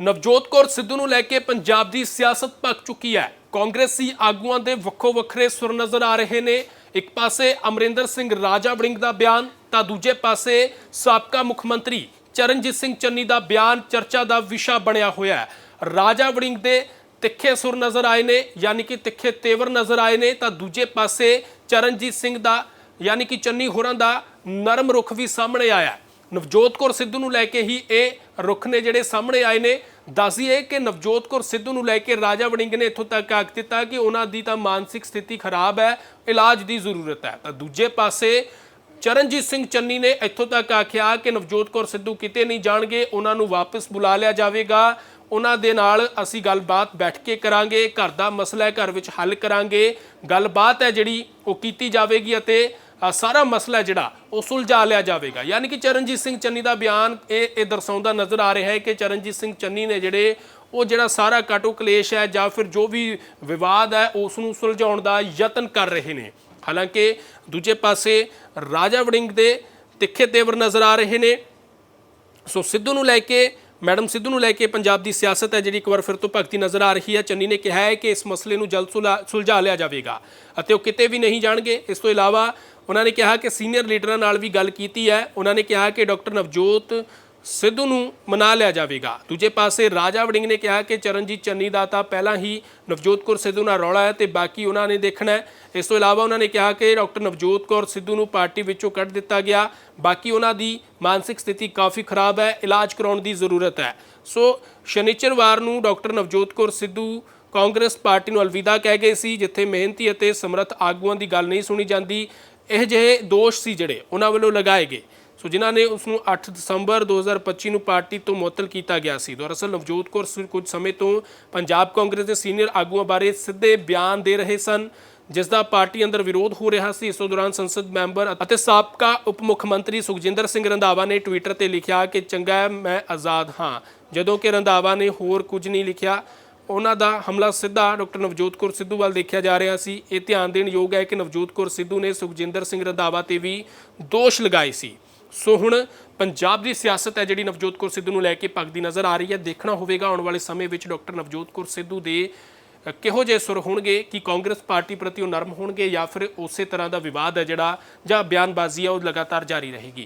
ਨਵਜੋਤ ਕੌਰ ਸਿੱਧੂ ਨੂੰ ਲੈ ਕੇ ਪੰਜਾਬ ਦੀ ਸਿਆਸਤ ਭਖ ਚੁੱਕੀ ਹੈ। ਕਾਂਗਰਸੀ ਆਗੂਆਂ ਦੇ ਵੱਖੋ ਵੱਖਰੇ ਸੁਰ ਨਜ਼ਰ ਆ ਰਹੇ ਨੇ। ਇੱਕ ਪਾਸੇ ਅਮਰਿੰਦਰ ਸਿੰਘ ਰਾਜਾ ਵੜਿੰਗ ਦਾ ਬਿਆਨ, ਤਾਂ ਦੂਜੇ ਪਾਸੇ ਸਾਬਕਾ ਮੁੱਖ ਮੰਤਰੀ ਚਰਨਜੀਤ ਸਿੰਘ ਚੰਨੀ ਦਾ ਬਿਆਨ ਚਰਚਾ ਦਾ ਵਿਸ਼ਾ ਬਣਿਆ ਹੋਇਆ ਹੈ। ਰਾਜਾ ਵੜਿੰਗ ਦੇ ਤਿੱਖੇ ਸੁਰ ਨਜ਼ਰ ਆਏ ਨੇ, ਯਾਨੀ ਕਿ ਤਿੱਖੇ ਤੇਵਰ ਨਜ਼ਰ ਆਏ ਨੇ, ਤਾਂ ਦੂਜੇ ਪਾਸੇ ਚਰਨਜੀਤ ਸਿੰਘ ਦਾ, ਯਾਨੀ ਕਿ ਚੰਨੀ ਹੋਰਾਂ ਦਾ ਨਰਮ ਰੁਖ ਵੀ ਸਾਹਮਣੇ ਆਇਆ ਨਵਜੋਤ ਕੌਰ ਸਿੱਧੂ ਨੂੰ ਲੈ ਕੇ ਹੀ ਇਹ ਰੁੱਖ ਨੇ ਜਿਹੜੇ ਸਾਹਮਣੇ ਆਏ ਨੇ। ਦੱਸਦੀਏ ਕਿ ਨਵਜੋਤ ਕੌਰ ਸਿੱਧੂ ਨੂੰ ਲੈ ਕੇ ਰਾਜਾ ਵੜਿੰਗ ਨੇ ਇੱਥੋਂ ਤੱਕ ਆਖ ਦਿੱਤਾ ਕਿ ਉਹਨਾਂ ਦੀ ਤਾਂ ਮਾਨਸਿਕ ਸਥਿਤੀ ਖਰਾਬ ਹੈ, ਇਲਾਜ ਦੀ ਜ਼ਰੂਰਤ ਹੈ। ਤਾਂ ਦੂਜੇ ਪਾਸੇ ਚਰਨਜੀਤ ਸਿੰਘ ਚੰਨੀ ਨੇ ਇੱਥੋਂ ਤੱਕ ਆਖਿਆ ਕਿ ਨਵਜੋਤ ਕੌਰ ਸਿੱਧੂ ਕਿਤੇ ਨਹੀਂ ਜਾਣਗੇ, ਉਹਨਾਂ ਨੂੰ ਵਾਪਸ ਬੁਲਾ ਲਿਆ ਜਾਵੇਗਾ। ਉਹਨਾਂ ਦੇ ਨਾਲ ਅਸੀਂ ਗੱਲਬਾਤ ਬੈਠ ਕੇ ਕਰਾਂਗੇ, ਘਰ ਦਾ ਮਸਲਾ ਹੈ, ਘਰ ਵਿੱਚ ਹੱਲ ਕਰਾਂਗੇ। ਗੱਲਬਾਤ ਹੈ ਜਿਹੜੀ, ਉਹ ਕੀਤੀ ਜਾਵੇਗੀ ਅਤੇ ਸਾਰਾ ਮਸਲਾ ਜਿਹੜਾ, ਉਹ ਸੁਲਝਾ ਲਿਆ ਜਾਵੇਗਾ। ਯਾਨੀ ਕਿ ਚਰਨਜੀਤ ਸਿੰਘ ਚੰਨੀ ਦਾ ਬਿਆਨ ਇਹ ਇਹ ਦਰਸਾਉਂਦਾ ਨਜ਼ਰ ਆ ਰਿਹਾ ਹੈ ਕਿ ਚਰਨਜੀਤ ਸਿੰਘ ਚੰਨੀ ਨੇ ਜਿਹੜੇ, ਉਹ ਜਿਹੜਾ ਸਾਰਾ ਕਾਟੋ ਕਲੇਸ਼ ਹੈ ਜਾਂ ਫਿਰ ਜੋ ਵੀ ਵਿਵਾਦ ਹੈ ਉਸ ਨੂੰ ਸੁਲਝਾਉਣ ਦਾ ਯਤਨ ਕਰ ਰਹੇ ਨੇ। ਹਾਲਾਂਕਿ ਦੂਜੇ ਪਾਸੇ ਰਾਜਾ ਵੜਿੰਗ ਦੇ ਤਿੱਖੇ ਤੇਵਰ ਨਜ਼ਰ ਆ ਰਹੇ ਨੇ। ਸੋ ਸਿੱਧੂ ਨੂੰ ਲੈ ਕੇ ਮੈਡਮ ਸਿੱਧੂ ਨੂੰ ਲੈ ਕੇ ਪੰਜਾਬ ਦੀ ਸਿਆਸਤ ਹੈ, ਜਿਹੜੀ ਇੱਕ ਵਾਰ ਫਿਰ ਤੋਂ ਭਗਤੀ ਨਜ਼ਰ ਆ ਰਹੀ ਹੈ। ਚੰਨੀ ਨੇ ਕਿਹਾ ਹੈ ਕਿ ਇਸ ਮਸਲੇ ਨੂੰ ਜਲਦ ਸੁਲਾ- ਸੁਲਝਾ ਲਿਆ ਜਾਵੇਗਾ ਅਤੇ ਉਹ ਕਿਤੇ ਵੀ ਨਹੀਂ ਜਾਣਗੇ। ਇਸ ਤੋਂ ਇਲਾਵਾ ਉਹਨਾਂ ਨੇ ਕਿਹਾ ਕਿ ਸੀਨੀਅਰ ਲੀਡਰਾਂ ਨਾਲ ਵੀ ਗੱਲ ਕੀਤੀ ਹੈ। ਉਹਨਾਂ ਨੇ ਕਿਹਾ ਕਿ ਡਾਕਟਰ ਨਵਜੋਤ ਸਿੱਧੂ ਨੂੰ ਮਨਾ ਲਿਆ ਜਾਵੇਗਾ। ਦੂਜੇ ਪਾਸੇ ਰਾਜਾ ਵੜਿੰਗ ਨੇ ਕਿਹਾ ਕਿ ਚਰਨਜੀਤ ਚੰਨੀ ਦਾ ਤਾਂ ਪਹਿਲਾਂ ਹੀ ਨਵਜੋਤ ਕੌਰ ਸਿੱਧੂ ਨਾਲ ਰੌਲਾ ਹੈ ਤੇ ਬਾਕੀ ਉਹਨਾਂ ਨੇ ਦੇਖਣਾ ਇਸ ਤੋਂ ਇਲਾਵਾ ਉਹਨਾਂ ਨੇ ਕਿਹਾ ਕਿ ਡਾਕਟਰ ਨਵਜੋਤ ਕੌਰ ਸਿੱਧੂ ਨੂੰ ਪਾਰਟੀ ਵਿੱਚੋਂ ਕੱਢ ਦਿੱਤਾ ਗਿਆ। ਬਾਕੀ ਉਹਨਾਂ ਦੀ ਮਾਨਸਿਕ ਸਥਿਤੀ ਕਾਫੀ ਖਰਾਬ ਹੈ, ਇਲਾਜ ਕਰਾਉਣ ਦੀ ਜ਼ਰੂਰਤ ਹੈ। ਸੋ ਸ਼ਨੀਚਰਵਾਰ ਨੂੰ doctor Navjot Kaur Sidhu Congress party ਨੂੰ ਅਲਵਿਦਾ ਕਹਿ ਗਏ ਸੀ, ਜਿੱਥੇ ਮਿਹਨਤੀ ਅਤੇ ਸਮਰੱਥ ਆਗੂਆਂ ਦੀ ਗੱਲ ਨਹੀਂ ਸੁਣੀ ਜਾਂਦੀ। ਇਹ ਜਿਹੇ ਦੋਸ਼ ਸੀ ਜਿਹੜੇ ਉਹਨਾਂ ਵੱਲੋਂ ਲਗਾਏ ਗਏ। ਸੋ ਜਿਨ੍ਹਾਂ ਨੇ ਉਸ ਨੂੰ 8 ਦਸੰਬਰ 2025 ਨੂੰ ਪਾਰਟੀ ਤੋਂ ਮੁਅੱਤਲ ਕੀਤਾ ਗਿਆ ਸੀ। ਦਰਅਸਲ ਨਵਜੋਤ ਕੌਰ ਸਿ- ਕੁਝ ਸਮੇਂ ਤੋਂ ਪੰਜਾਬ ਕਾਂਗਰਸ ਦੇ ਸੀਨੀਅਰ ਆਗੂਆਂ ਬਾਰੇ ਸਿੱਧੇ ਬਿਆਨ ਦੇ ਰਹੇ ਸਨ, ਜਿਸ ਦਾ ਪਾਰਟੀ ਅੰਦਰ ਵਿਰੋਧ ਹੋ ਰਿਹਾ ਸੀ। ਇਸ ਤੋਂ ਦੌਰਾਨ ਸੰਸਦ ਮੈਂਬਰ ਅਤੇ ਸਾਬਕਾ ਉਪ ਮੁੱਖ ਮੰਤਰੀ ਸੁਖਜਿੰਦਰ ਸਿੰਘ ਰੰਧਾਵਾ ਨੇ ਟਵਿੱਟਰ ਤੇ ਲਿਖਿਆ ਕਿ, ਚੰਗਾ ਮੈਂ ਆਜ਼ਾਦ ਹਾਂ। ਜਦੋਂ ਕਿ ਰੰਧਾਵਾ ਨੇ ਹੋਰ ਕੁਝ ਨਹੀਂ ਲਿਖਿਆ। ਉਹਨਾਂ ਦਾ ਹਮਲਾ ਸਿੱਧਾ ਡਾਕਟਰ ਨਵਜੋਤ ਕੌਰ ਸਿੱਧੂ ਵੱਲ ਦੇਖਿਆ ਜਾ ਰਿਹਾ ਸੀ। ਇਹ ਧਿਆਨ ਦੇਣ ਯੋਗ ਹੈ ਕਿ ਨਵਜੋਤ ਕੌਰ ਸਿੱਧੂ ਨੇ ਸੁਖਜਿੰਦਰ ਸਿੰਘ ਰੰਧਾਵਾ ਤੇ ਵੀ ਦੋਸ਼ ਲਗਾਏ ਸੀ। ਸੋ ਹੁਣ ਪੰਜਾਬ ਦੀ ਸਿਆਸਤ ਹੈ ਜਿਹੜੀ ਨਵਜੋਤ ਕੌਰ ਸਿੱਧੂ ਨੂੰ ਲੈ ਕੇ ਭਗਦੀ ਨਜ਼ਰ ਆ ਰਹੀ ਹੈ। ਦੇਖਣਾ ਹੋਵੇਗਾ ਆਉਣ ਵਾਲੇ ਸਮੇਂ ਵਿੱਚ ਡਾਕਟਰ ਨਵਜੋਤ ਕੌਰ ਸਿੱਧੂ ਦੇ ਕਿਹੋ ਜਿਹੇ ਸੁਰ ਹੋਣਗੇ, ਕਿ ਕਾਂਗਰਸ ਪਾਰਟੀ ਪ੍ਰਤੀ ਉਹ ਨਰਮ ਹੋਣਗੇ ਜਾਂ ਫਿਰ ਉਸੇ ਤਰ੍ਹਾਂ ਦਾ ਵਿਵਾਦ ਹੈ ਜਿਹੜਾ ਜਾਂ ਬਿਆਨਬਾਜ਼ੀ ਹੈ ਉਹ ਲਗਾਤਾਰ ਜਾਰੀ ਰਹੇਗੀ।